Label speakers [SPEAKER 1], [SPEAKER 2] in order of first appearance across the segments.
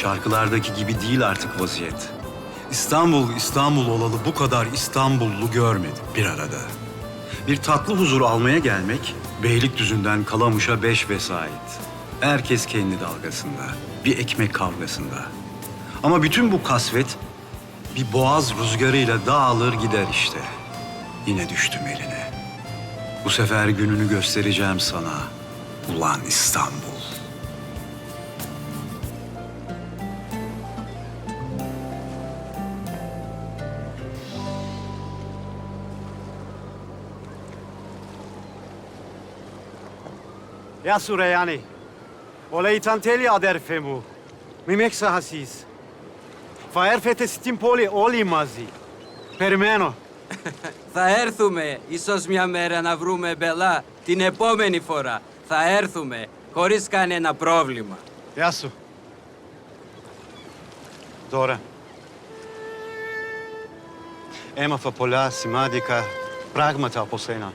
[SPEAKER 1] Şarkılardaki gibi değil artık vaziyet. İstanbul, İstanbul olalı bu kadar İstanbullu görmedim bir arada. Bir tatlı huzur almaya gelmek, Beylikdüzü'nden Kalamış'a beş vesait. Herkes kendi dalgasında, bir ekmek kavgasında. Ama bütün bu kasvet bir boğaz rüzgarıyla dağılır gider işte. Yine düştüm eline. Bu sefer gününü göstereceğim sana. Ulan İstanbul.
[SPEAKER 2] Ja Surejani. Olej tanteli ader femu. Mimek sahasis. Faer fete stimpoli όλοι μαζί. Περιμένω.
[SPEAKER 3] Θα έρθουμε, ίσως μια μέρα να βρούμε μπελά την επόμενη φορά. Θα έρθουμε, χωρίς κανένα πρόβλημα.
[SPEAKER 2] Γεια σου. Τώρα. Έμαθα πολλά σημαντικά πράγματα από σένα.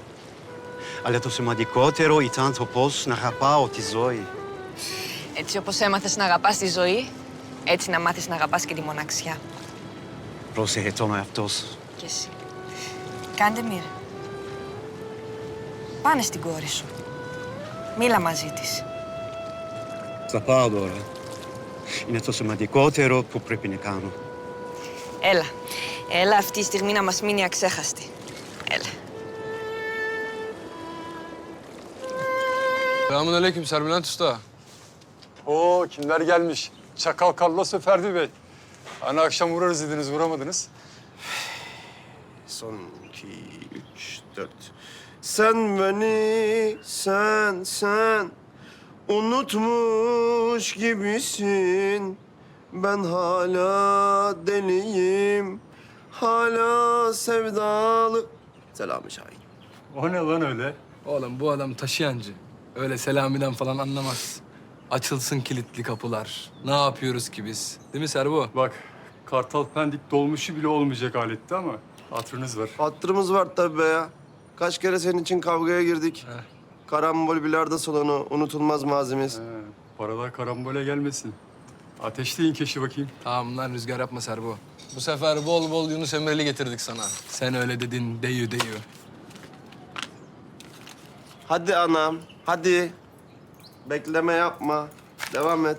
[SPEAKER 2] Αλλά το σημαντικότερο ήταν το πώς να αγαπάω τη ζωή.
[SPEAKER 4] Έτσι όπως έμαθες να αγαπάς τη ζωή, έτσι να μάθεις να αγαπάς και τη μοναξιά.
[SPEAKER 2] Πρόσεχε τον εαυτό σου.
[SPEAKER 4] Και εσύ. Κάντε μοίρα. Πάνε στην κόρη σου. Μίλα μαζί της.
[SPEAKER 2] Θα πάω τώρα. Είναι το σημαντικότερο που πρέπει να κάνω.
[SPEAKER 4] Έλα. Έλα αυτή η στιγμή να μας μείνει αξέχαστη. Έλα.
[SPEAKER 5] Selamünaleyküm Serbülent Usta.
[SPEAKER 6] Oo kimler gelmiş? Çakal ve Ferdi Bey. Hani akşam uğrarız dediniz, uğramadınız.
[SPEAKER 7] Son iki, üç, dört. Sen beni, sen, sen unutmuş gibisin. Ben hala deliyim, hala sevdalı. Selami Şahin.
[SPEAKER 6] O ne lan öyle?
[SPEAKER 5] Oğlum bu adam taşıyancı. Öyle selamiden falan anlamaz. Açılsın kilitli kapılar. Ne yapıyoruz ki biz? Değil mi Serbo?
[SPEAKER 6] Bak, Kartal Pendik dolmuşu bile olmayacak alette ama hatırınız var.
[SPEAKER 7] Hatırımız var tabii be ya. Kaç kere senin için kavgaya girdik.
[SPEAKER 5] Heh.
[SPEAKER 7] Karambol bilardo salonu, unutulmaz mazimiz.
[SPEAKER 6] He, paralar karambole gelmesin. Ateşleyin keşi bakayım.
[SPEAKER 5] Tamam lan rüzgar yapma Serbo. Bu sefer bol bol Yunus Emre'li getirdik sana. Sen öyle dedin deyü deyü.
[SPEAKER 7] Hadi anam, hadi. Bekleme yapma. Devam et.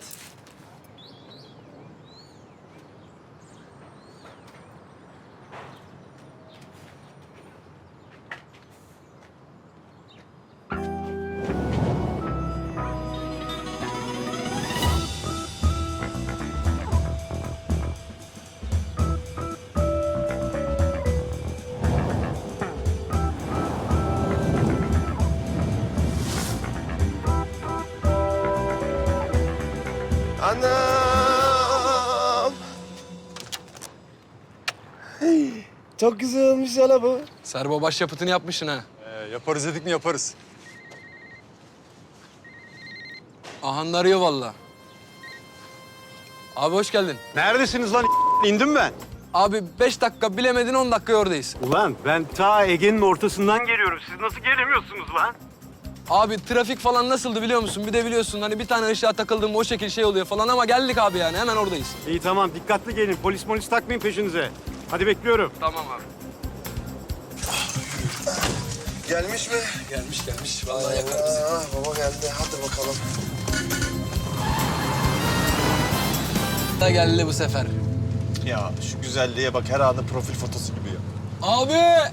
[SPEAKER 7] Anam. Hey, çok güzel olmuş ya la bu.
[SPEAKER 5] Serbo başyapıtını yapmışsın ha.
[SPEAKER 6] Ee, yaparız dedik mi yaparız.
[SPEAKER 5] Ahan arıyor valla. Abi hoş geldin.
[SPEAKER 2] Neredesiniz lan? İndim ben.
[SPEAKER 5] Abi beş dakika bilemedin on dakika oradayız.
[SPEAKER 2] Ulan ben ta Ege'nin ortasından geliyorum. Siz nasıl gelemiyorsunuz lan?
[SPEAKER 5] Abi trafik falan nasıldı biliyor musun? Bir de biliyorsun hani bir tane ışığa takıldım o şekil şey oluyor falan ama geldik abi yani hemen oradayız.
[SPEAKER 2] İyi tamam dikkatli gelin. Polis polis takmayın peşinize. Hadi bekliyorum.
[SPEAKER 5] Tamam abi.
[SPEAKER 7] Gelmiş mi?
[SPEAKER 5] Gelmiş gelmiş. Vallahi yakar bizi.
[SPEAKER 7] Aa, baba geldi. Hadi bakalım.
[SPEAKER 5] Da geldi bu sefer.
[SPEAKER 8] Ya şu güzelliğe bak her anı profil fotosu gibi ya.
[SPEAKER 5] Abi!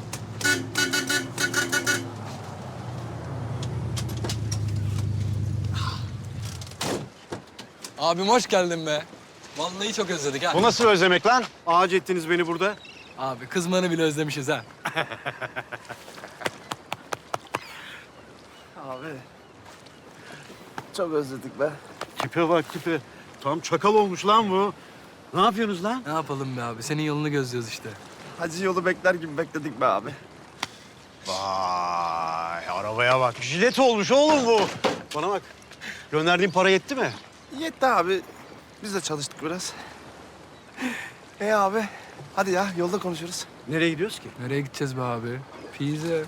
[SPEAKER 5] Abim hoş geldin be. Vallahi çok özledik ha.
[SPEAKER 2] Bu nasıl özlemek lan? Ağaç ettiniz beni burada.
[SPEAKER 5] Abi kızmanı bile özlemişiz ha.
[SPEAKER 7] Abi. Çok özledik be.
[SPEAKER 2] Tipe bak tipe. Tam çakal olmuş lan bu. Ne yapıyorsunuz lan?
[SPEAKER 5] Ne yapalım be abi? Senin yolunu gözlüyoruz işte.
[SPEAKER 7] Hacı yolu bekler gibi bekledik be abi.
[SPEAKER 2] Vay arabaya bak. Jilet olmuş oğlum bu. Bana bak. Gönderdiğin para yetti mi?
[SPEAKER 7] Yetti abi. Biz de çalıştık biraz. E abi. Hadi ya yolda konuşuruz.
[SPEAKER 2] Nereye gidiyoruz ki?
[SPEAKER 5] Nereye gideceğiz be abi? Pize.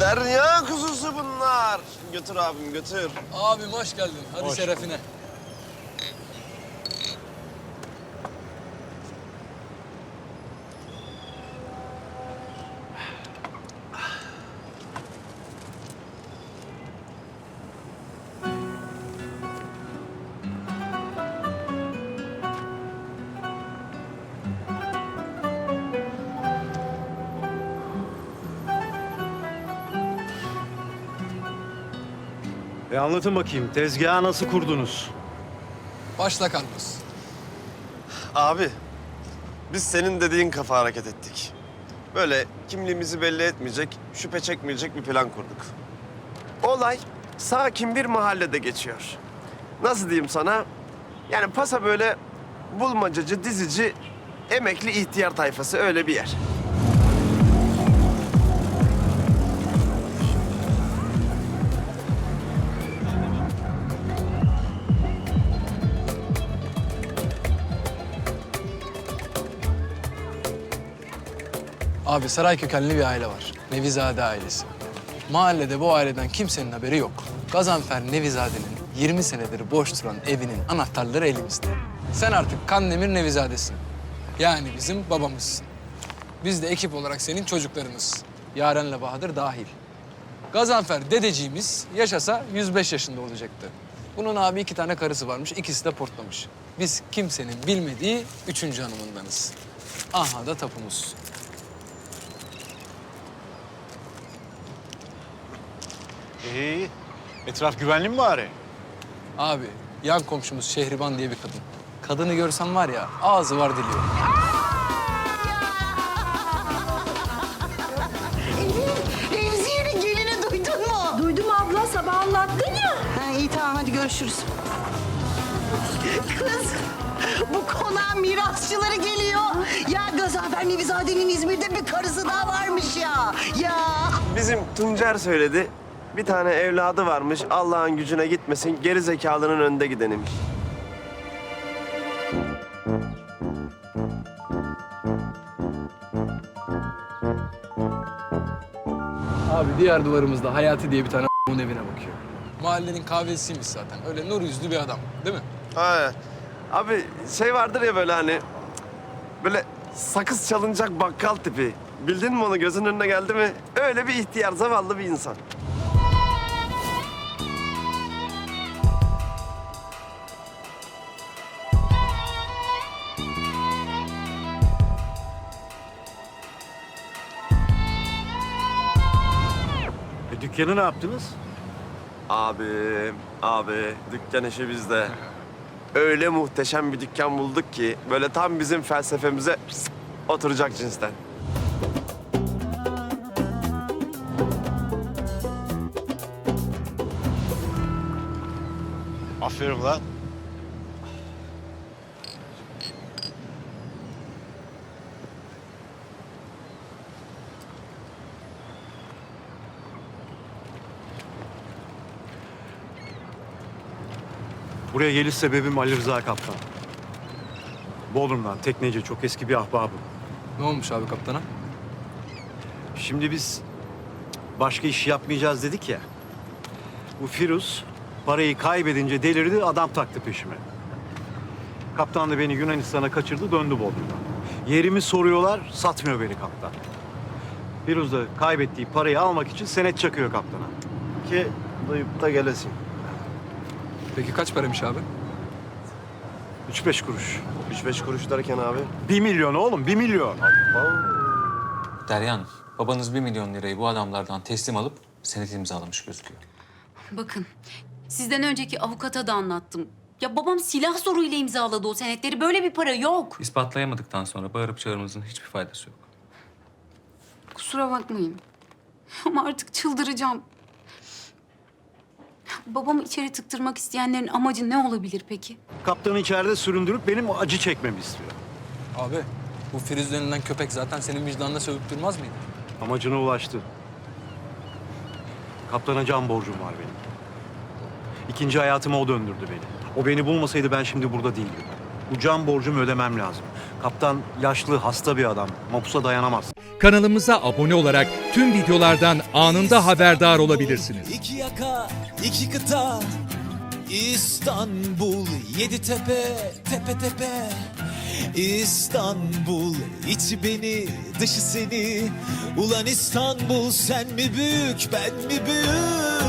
[SPEAKER 7] Derya kuzusu bunlar. Götür abim götür.
[SPEAKER 5] Abim hoş geldin. Hadi şerefine.
[SPEAKER 1] E anlatın bakayım tezgahı nasıl kurdunuz?
[SPEAKER 5] Başla Carlos.
[SPEAKER 7] Abi, biz senin dediğin kafa hareket ettik. Böyle kimliğimizi belli etmeyecek, şüphe çekmeyecek bir plan kurduk. Olay sakin bir mahallede geçiyor. Nasıl diyeyim sana? Yani pasa böyle bulmacacı, dizici, emekli ihtiyar tayfası öyle bir yer.
[SPEAKER 5] Abi saray kökenli bir aile var. Nevizade ailesi. Mahallede bu aileden kimsenin haberi yok. Gazanfer Nevizade'nin 20 senedir boş duran evinin anahtarları elimizde. Sen artık Kandemir Nevizade'sin. Yani bizim babamızsın. Biz de ekip olarak senin çocuklarınız. Yaren'le Bahadır dahil. Gazanfer dedeciğimiz yaşasa 105 yaşında olacaktı. Bunun abi iki tane karısı varmış, ikisi de portlamış. Biz kimsenin bilmediği üçüncü hanımındanız. Aha da tapumuz.
[SPEAKER 1] İyi. Etraf güvenli mi bari?
[SPEAKER 5] Abi yan komşumuz Şehriban diye bir kadın. Kadını görsem var ya ağzı var dili yok.
[SPEAKER 9] Remziye'nin gelini duydun mu?
[SPEAKER 10] Duydum abla sabah anlattın ya.
[SPEAKER 9] Ha, iyi tamam hadi görüşürüz. Kız bu konağa mirasçıları geliyor. Ya Gazanfer Nevizade'nin İzmir'de bir karısı daha varmış ya. Ya.
[SPEAKER 7] Bizim Tuncer söyledi. Bir tane evladı varmış. Allah'ın gücüne gitmesin. Geri zekalının önde gideniymiş.
[SPEAKER 5] Abi diğer duvarımızda Hayati diye bir tane onun evine bakıyor. Mahallenin kahvesiymiş zaten. Öyle nur yüzlü bir adam değil mi?
[SPEAKER 7] Ha. Abi şey vardır ya böyle hani böyle sakız çalınacak bakkal tipi. Bildin mi onu gözünün önüne geldi mi? Öyle bir ihtiyar zavallı bir insan.
[SPEAKER 1] Dükkanı ne yaptınız?
[SPEAKER 7] Abi, abi dükkan işi bizde. Öyle muhteşem bir dükkan bulduk ki böyle tam bizim felsefemize oturacak cinsten.
[SPEAKER 8] Aferin lan.
[SPEAKER 1] Buraya geliş sebebim Ali Rıza Kaptan. Bodrum'dan tekneci çok eski bir ahbabım.
[SPEAKER 5] Ne olmuş abi kaptana?
[SPEAKER 1] Şimdi biz başka iş yapmayacağız dedik ya. Bu Firuz parayı kaybedince delirdi adam taktı peşime. Kaptan da beni Yunanistan'a kaçırdı döndü Bodrum'dan. Yerimi soruyorlar satmıyor beni kaptan. Firuz da kaybettiği parayı almak için senet çakıyor kaptana.
[SPEAKER 7] Ki duyup da gelesin.
[SPEAKER 5] Peki kaç paramış abi?
[SPEAKER 1] Üç beş kuruş.
[SPEAKER 7] Üç beş kuruş derken abi.
[SPEAKER 1] Bir milyon oğlum bir milyon.
[SPEAKER 11] Derya Hanım, babanız bir milyon lirayı bu adamlardan teslim alıp senet imzalamış gözüküyor.
[SPEAKER 10] Bakın sizden önceki avukata da anlattım. Ya babam silah zoruyla imzaladı o senetleri. Böyle bir para yok.
[SPEAKER 11] İspatlayamadıktan sonra bağırıp çağırmanızın hiçbir faydası yok.
[SPEAKER 10] Kusura bakmayın. Ama artık çıldıracağım. Babamı içeri tıktırmak isteyenlerin amacı ne olabilir peki?
[SPEAKER 1] Kaptanı içeride süründürüp benim acı çekmemi istiyor.
[SPEAKER 5] Abi bu Firuz denilen köpek zaten senin vicdanına sövüp durmaz mıydı?
[SPEAKER 1] Amacına ulaştı. Kaptana can borcum var benim. İkinci hayatıma o döndürdü beni. O beni bulmasaydı ben şimdi burada değildim. Bu can borcumu ödemem lazım. Kaptan yaşlı, hasta bir adam. Mapusa dayanamaz.
[SPEAKER 12] Kanalımıza abone olarak tüm videolardan anında haberdar olabilirsiniz.
[SPEAKER 13] İki yaka, iki kıta, İstanbul, yedi tepe, tepe tepe. İstanbul, içi beni, dışı seni. Ulan İstanbul, sen mi büyük, ben mi büyük?